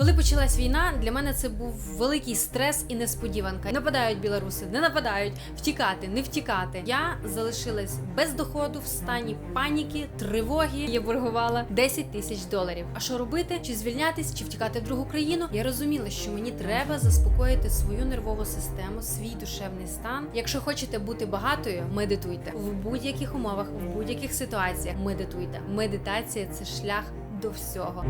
Коли почалась війна, для мене це був великий стрес і несподіванка. Нападають білоруси, не нападають, втікати, не втікати. Я залишилась без доходу в стані паніки, тривоги. Я боргувала 10 тисяч доларів. А що робити? Чи звільнятись, чи втікати в другу країну? Я розуміла, що мені треба заспокоїти свою нервову систему, свій душевний стан. Якщо хочете бути багатою, медитуйте в будь-яких умовах, в будь-яких ситуаціях. Медитуйте. Медитація це шлях до всього.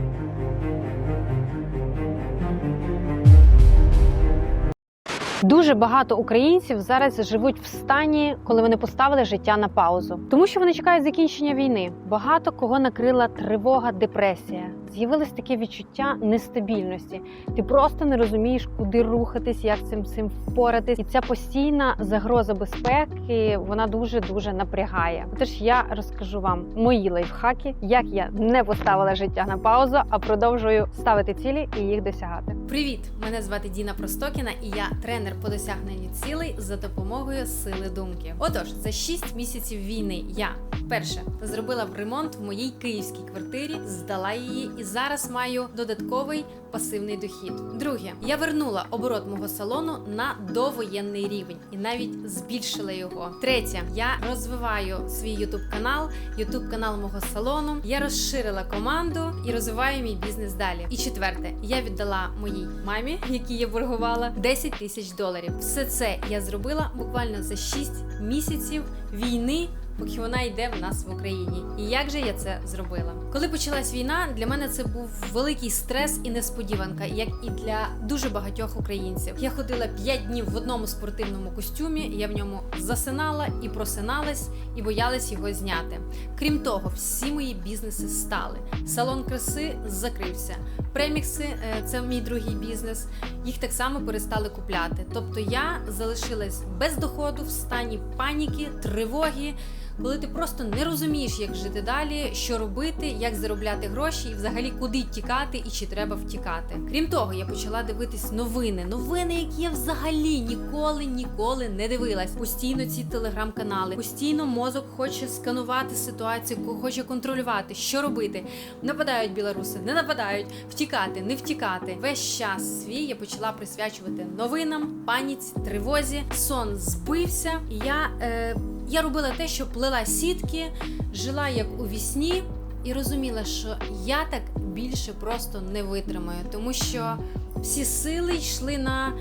Дуже багато українців зараз живуть в стані, коли вони поставили життя на паузу, тому що вони чекають закінчення війни. Багато кого накрила тривога, депресія. З'явилось таке відчуття нестабільності. Ти просто не розумієш, куди рухатись, як цим цим впоратись. І ця постійна загроза безпеки вона дуже дуже напрягає. Тож я розкажу вам мої лайфхаки, як я не поставила життя на паузу, а продовжую ставити цілі і їх досягати. Привіт! Мене звати Діна Простокіна, і я тренер по досягненню цілей за допомогою сили думки. Отож, за 6 місяців війни я перше зробила ремонт в моїй київській квартирі, здала її і зараз маю додатковий пасивний дохід. Друге, я вернула оборот мого салону на довоєнний рівень і навіть збільшила його. Третє, я розвиваю свій ютуб канал, ютуб канал мого салону. Я розширила команду і розвиваю мій бізнес далі. І четверте, я віддала моїй мамі, якій я боргувала, 10 тисяч доларів. Все це я зробила буквально за 6 місяців війни. Поки вона йде в нас в Україні, і як же я це зробила? Коли почалась війна, для мене це був великий стрес і несподіванка, як і для дуже багатьох українців. Я ходила 5 днів в одному спортивному костюмі. Я в ньому засинала і просиналась, і боялась його зняти. Крім того, всі мої бізнеси стали. Салон краси закрився. Премікси е, це мій другий бізнес. Їх так само перестали купляти. Тобто я залишилась без доходу в стані паніки, тривоги. Коли ти просто не розумієш, як жити далі, що робити, як заробляти гроші, і взагалі куди тікати і чи треба втікати. Крім того, я почала дивитись новини, новини, які я взагалі ніколи ніколи не дивилась. Постійно ці телеграм-канали, постійно мозок хоче сканувати ситуацію, хоче контролювати, що робити. Нападають білоруси, не нападають, втікати, не втікати. Весь час свій я почала присвячувати новинам, паніці, тривозі. Сон збився, і я. Е, я робила те, що плела сітки, жила як у вісні, і розуміла, що я так більше просто не витримаю, тому що всі сили йшли на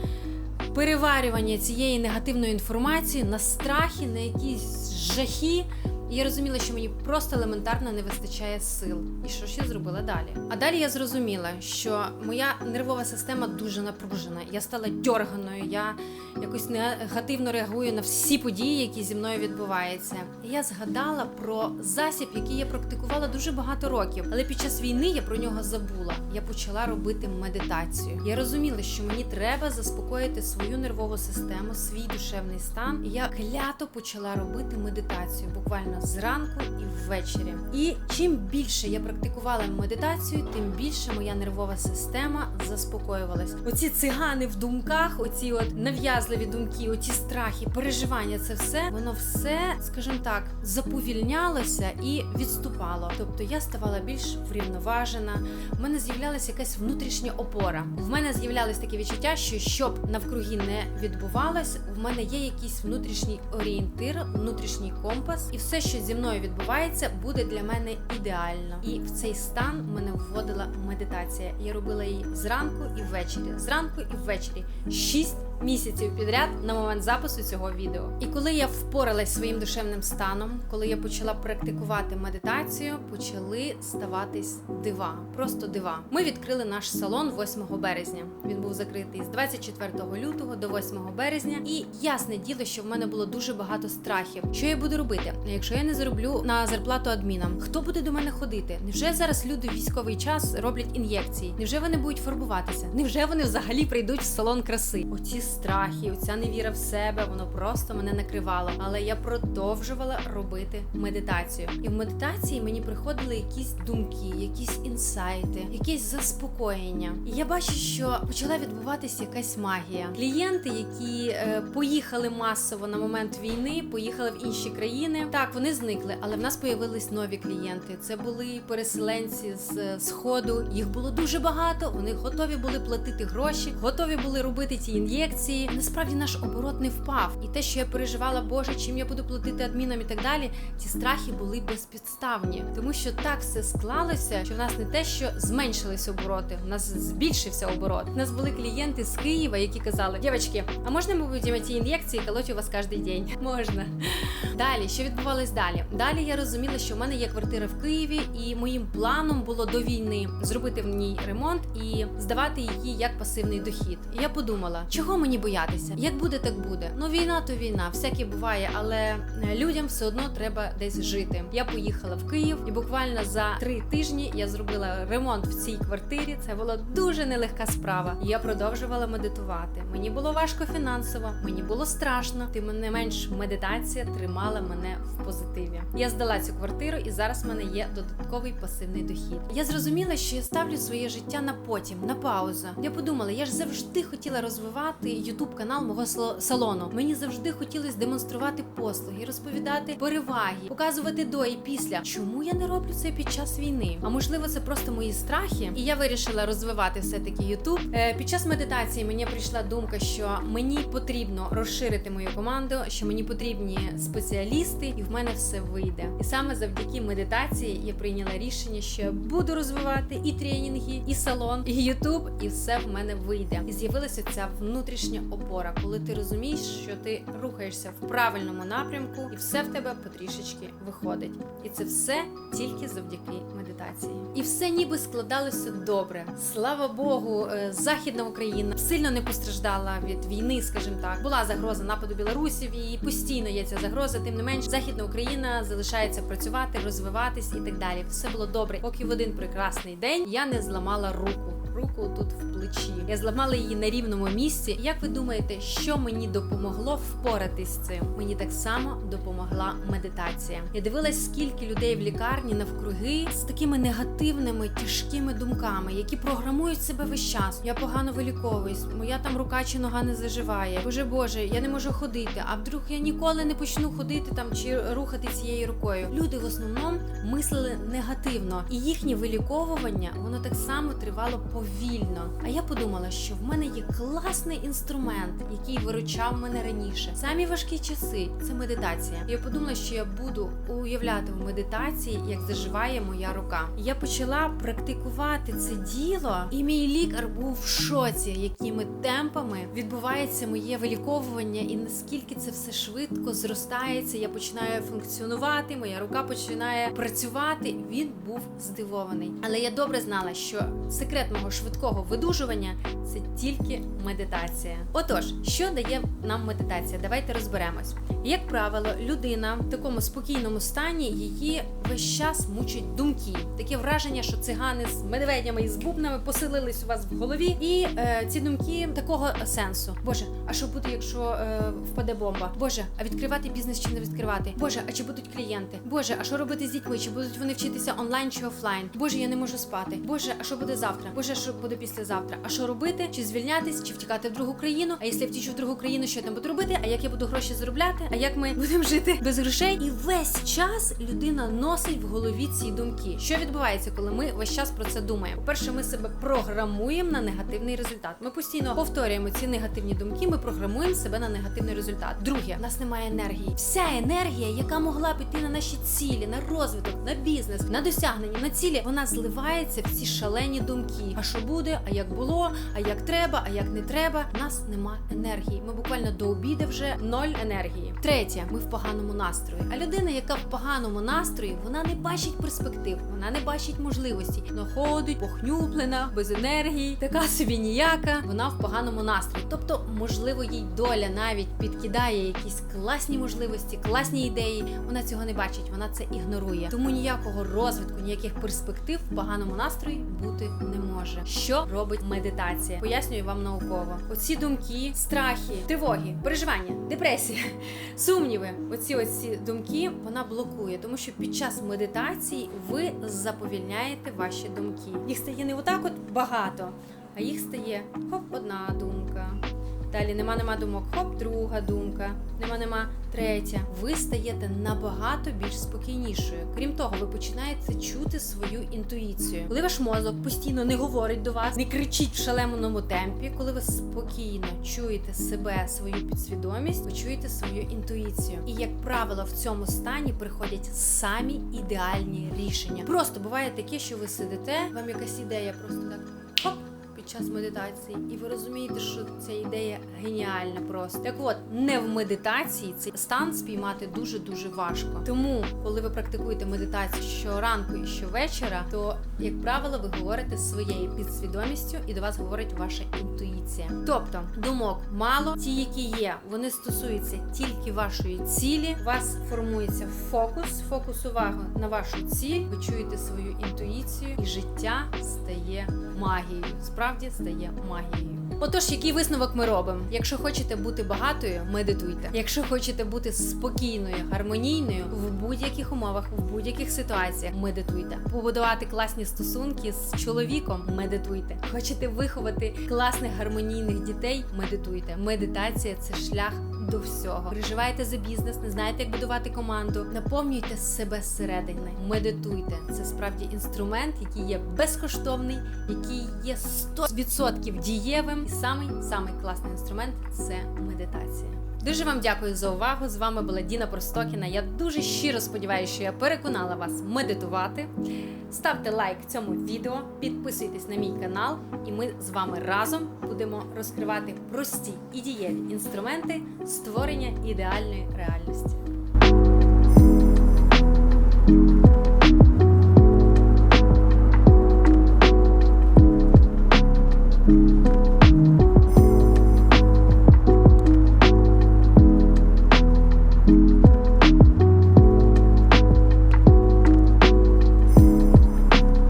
переварювання цієї негативної інформації, на страхи, на якісь жахи. І я розуміла, що мені просто елементарно не вистачає сил. І що ж я зробила далі? А далі я зрозуміла, що моя нервова система дуже напружена. Я стала дьорганою, я якось негативно реагую на всі події, які зі мною відбуваються. І я згадала про засіб, який я практикувала дуже багато років. Але під час війни я про нього забула. Я почала робити медитацію. Я розуміла, що мені треба заспокоїти свою нервову систему, свій душевний стан. І я клято почала робити медитацію буквально зранку і ввечері. І чим більше я практикувала медитацію, тим більше моя нервова система заспокоювалась. Оці цигани в думках, оці от нав'язливі думки, оці страхи, переживання, це все воно все, скажімо так, заповільнялося і відступало. Тобто я ставала більш врівноважена. У мене з'являлася якась внутрішня опора. В мене з'являлось таке відчуття, що щоб навкруги не відбувалось, в мене є якийсь внутрішній орієнтир, внутрішній компас, і все, що зі мною відбувається, буде для мене ідеально. І в цей стан мене вводила медитація. Я робила її зранку і ввечері. Зранку і ввечері. Шість місяців підряд на момент запису цього відео. І коли я впоралась своїм душевним станом, коли я почала практикувати медитацію, почали ставатись дива, просто дива. Ми відкрили наш салон 8 березня. Він був закритий з 24 лютого до 8 березня. І ясне діло, що в мене було дуже багато страхів. Що я буду робити, якщо я не зароблю на зарплату адмінам? Хто буде до мене ходити? Невже зараз люди в військовий час роблять ін'єкції? Невже вони будуть фарбуватися? Невже вони взагалі прийдуть в салон краси? Оці страхи, оця невіра в себе, воно просто мене накривало. Але я продовжувала робити медитацію. І в медитації мені приходили якісь думки, якісь інсайти, якесь заспокоєння. І я бачу, що почала відбуватися якась магія. Клієнти, які е, поїхали масово на момент війни, поїхали в інші країни. Так, Вони зникли, але в нас появились нові клієнти. Це були переселенці з е, сходу. Їх було дуже багато. Вони готові були платити гроші, готові були робити ці ін'єкції. Насправді наш оборот не впав. І те, що я переживала, Боже, чим я буду платити адмінам і так далі. Ці страхи були безпідставні, тому що так все склалося, що в нас не те, що зменшились обороти, у нас збільшився оборот. У нас були клієнти з Києва, які казали: дівчатки, а можна ми будемо ці ін'єкції колоть у вас кожен день? Можна. Далі, що відбувалось далі? Далі я розуміла, що в мене є квартира в Києві, і моїм планом було до війни зробити в ній ремонт і здавати її як пасивний дохід. І я подумала, чого мені боятися? Як буде, так буде. Ну війна то війна, всяке буває, але е, людям все одно треба десь жити. Я поїхала в Київ, і буквально за три тижні я зробила ремонт в цій квартирі. Це була дуже нелегка справа. Я продовжувала медитувати. Мені було важко фінансово, мені було страшно. Тим не менш, медитація тримала мене в позитиві. Я здала цю квартиру, і зараз в мене є додатковий пасивний дохід. Я зрозуміла, що я ставлю своє життя на потім, на паузу. Я подумала, я ж завжди хотіла розвивати ютуб канал мого салону. Мені завжди хотілося демонструвати послуги, розповідати переваги, показувати до і після. Чому я не роблю це під час війни? А можливо, це просто мої страхи, і я вирішила розвивати все таки Ютуб. Е, під час медитації мені прийшла думка, що мені потрібно розширити мою команду, що мені потрібні спеціалісти, і в мене все вийде. І саме завдяки медитації я прийняла рішення, що я буду розвивати і тренінги, і салон, і Ютуб, і все в мене вийде. І з'явилася ця внутрішня опора, коли ти розумієш, що ти рухаєшся в правильному напрямку, і все в тебе потрішечки виходить. І це все тільки завдяки медитації. І все ніби складалося добре. Слава Богу, е, Західна Україна сильно не постраждала від війни, скажімо так. Була загроза нападу білорусів, і постійно є ця загроза. Тим не менш, Західна Україна залишається працювати, розвиватись і так далі. Все було добре, поки в один прекрасний день я не зламала руку. Руку тут в плечі. Я зламала її на рівному місці. Як ви думаєте, що мені допомогло впоратись з цим? Мені так само допомогла медитація. Я дивилась, скільки людей в лікарні навкруги з такими негативними, тяжкими думками, які програмують себе весь час. Я погано виліковуюсь, моя там рука чи нога не заживає. Боже Боже, я не можу ходити. А вдруг я ніколи не почну ходити там чи рухати цією рукою. Люди в основному мислили негативно, і їхнє виліковування воно так само тривало повільно. А я подумала, що в мене є класний інструмент, який виручав мене раніше. Самі важкі часи це медитація. Я подумала, що я буду уявляти в медитації, як заживає моя рука. Я почала практикувати це діло, і мій лікар був в шоці, якими темпами відбувається моє виліковування, і наскільки це все швидко зростається. Я починаю функціонувати, моя рука починає працювати. Він був здивований. Але я добре знала, що секрет мого швидкого видужування це тільки медитація. Отож, що дає нам медитація? Давайте розберемось. Як правило, людина в такому спокійному стані її весь час мучать думки. Таке враження, що цигани з медведями і з бубнами поселились у вас в голові, і е, ці думки такого сенсу. Боже, а що буде, якщо е, впаде бомба? Боже, а відкривати бізнес чи не відкривати? Боже, а чи будуть клієнти? Боже, а що робити з дітьми? Чи будуть вони вчитися онлайн чи офлайн? Боже, я не можу спати. Боже, а що буде завтра? Боже, а що буде післязавтра? А що робити? Чи звільнятись, чи втікати в другу країну? А якщо втічу в другу країну, що я там буду робити? А як я буду гроші заробляти? А як ми будемо жити без грошей? І весь час людина носить в голові ці думки. Що відбувається, коли ми весь час про це думаємо? По-перше, ми себе програмуємо на негативний результат. Ми постійно повторюємо ці негативні думки. Ми програмуємо себе на негативний результат. Друге, в нас немає енергії. Вся енергія, яка могла піти на наші цілі, на розвиток, на бізнес, на досягнення, на цілі, вона зливається в ці шалені думки. А що буде? А як було? А як треба? А як не треба? У нас нема енергії. Ми буквально до обіду вже ноль енергії. Третє, ми в поганому настрої. А людина, яка в поганому настрої, вона не бачить перспектив, вона не бачить можливості. Вона ходить, похнюплена, без енергії, така собі ніяка. Вона в поганому настрої. Тобто, можливо, їй доля навіть підкидає якісь класні можливості, класні ідеї. Вона цього не бачить, вона це ігнорує. Тому ніякого розвитку, ніяких перспектив в поганому настрої бути не може. Що робить медитація? Пояснюю вам науково. Оці думки, страхи, тривоги, переживання, депресія, сумніви. Оці оці думки вона блокує, тому що під час медитації ви заповільняєте ваші думки. Їх стає не отак, от багато, а їх стає хоп, одна думка. Далі нема нема думок, хоп, друга думка, нема нема третя. Ви стаєте набагато більш спокійнішою. Крім того, ви починаєте чути свою інтуїцію. Коли ваш мозок постійно не говорить до вас, не кричить в шаленому темпі, коли ви спокійно чуєте себе, свою підсвідомість, ви чуєте свою інтуїцію. І як правило, в цьому стані приходять самі ідеальні рішення. Просто буває таке, що ви сидите, вам якась ідея просто так хоп. Час медитації, і ви розумієте, що ця ідея геніальна просто. Так от, не в медитації цей стан спіймати дуже дуже важко. Тому, коли ви практикуєте медитацію щоранку і щовечора, то як правило, ви говорите своєю підсвідомістю, і до вас говорить ваша інтуїція. Тобто думок мало, ті, які є, вони стосуються тільки вашої цілі. У вас формується фокус, фокус уваги на вашу ціль. Ви чуєте свою інтуїцію, і життя стає магією. Справді стає магією. Отож, який висновок ми робимо? Якщо хочете бути багатою, медитуйте. Якщо хочете бути спокійною, гармонійною в будь-яких умовах, в будь-яких ситуаціях, медитуйте. Побудувати класні стосунки з чоловіком, медитуйте. Хочете виховати класних гармонійних дітей, медитуйте. Медитація це шлях до всього. Переживаєте за бізнес, не знаєте, як будувати команду. Наповнюйте себе зсередини. Медитуйте. Це справді інструмент, який є безкоштовний, який є 100% дієвим. І самий самий класний інструмент це медитація. Дуже вам дякую за увагу. З вами була Діна Простокіна. Я дуже щиро сподіваюся, що я переконала вас медитувати. Ставте лайк цьому відео, підписуйтесь на мій канал, і ми з вами разом будемо розкривати прості і дієві інструменти створення ідеальної реальності.